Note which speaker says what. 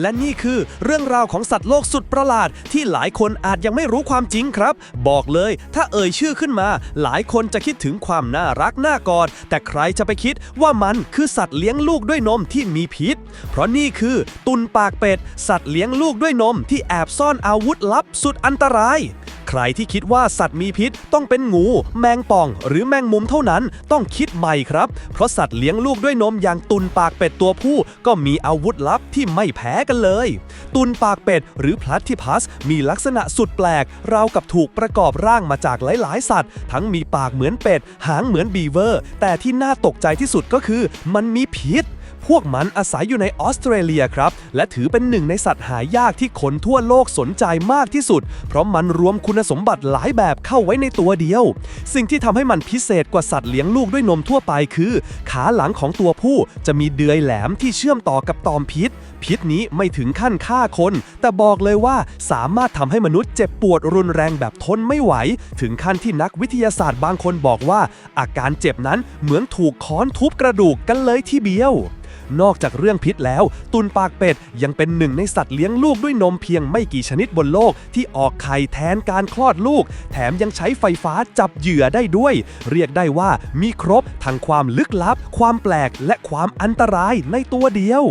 Speaker 1: และนี่คือเรื่องราวของสัตว์โลกสุดประหลาด ที่หลายคนอาจยังไม่รู้ความจริงครับ บอกเลย ถ้าเอ่ยชื่อขึ้นมา หลายคนจะคิดถึงความน่ารักน่ากอด แต่ใครจะไปคิดว่ามันคือสัตว์เลี้ยงลูกด้วยนมที่มีพิษ เพราะนี่คือตุนปากเป็ด สัตว์เลี้ยงลูกด้วยนมที่แอบซ่อนอาวุธลับสุดอันตราย รที่คิดว่าสัตว์มีพิษ ต้องเป็นงู แมงป่อง หรือแมงมุมเท่านั้นต้องคิดใหม่ครับ เพราะสัตว์เลี้ยงลูกด้วยนมอย่างตุนปากเป็ดตัวผู้ ก็มีอาวุธลับที่ไม่แพ้กันเลย ตุนปากเป็ด หรือพลัตทิพัส มีลักษณะสุดแปลก ราวกับถูกประกอบร่างมาจากหลาย ๆ สัตว์ ทั้งมีปากเหมือนเป็ด หางเหมือนบีเวอร์ แต่ที่น่าตกใจที่สุดก็คือ มันมีพิษ พวกมันอาศัยอยู่ในออสเตรเลียครับ และถือเป็นหนึ่งในสัตว์หายากที่คนทั่วโลกสนใจมากที่สุด เพราะมันรวมคุณสมบัติหลายแบบเข้าไว้ในตัวเดียว สิ่งที่ทำให้มันพิเศษกว่าสัตว์เลี้ยงลูกด้วยนมทั่วไปคือ ขาหลังของตัวผู้จะมีเดือยแหลมที่เชื่อมต่อกับตอมพิษ พิษนี้ไม่ถึงขั้นฆ่าคน แต่บอกเลยว่าสามารถทำให้มนุษย์เจ็บปวดรุนแรงแบบทนไม่ไหว ถึงขั้นที่นักวิทยาศาสตร์บางคนบอกว่า อาการเจ็บนั้นเหมือนถูกค้อนทุบกระดูกกันเลยทีเดียว นอกจากเรื่องพิษแล้ว ตุนปากเป็ดยังเป็นหนึ่งในสัตว์เลี้ยงลูกด้วยนมเพียงไม่กี่ชนิดบนโลกที่ออกไข่แทนการคลอดลูก แถมยังใช้ไฟฟ้าจับเหยื่อได้ด้วย เรียกได้ว่ามีครบทั้งความลึกลับ ความแปลกและความอันตรายในตัวเดียว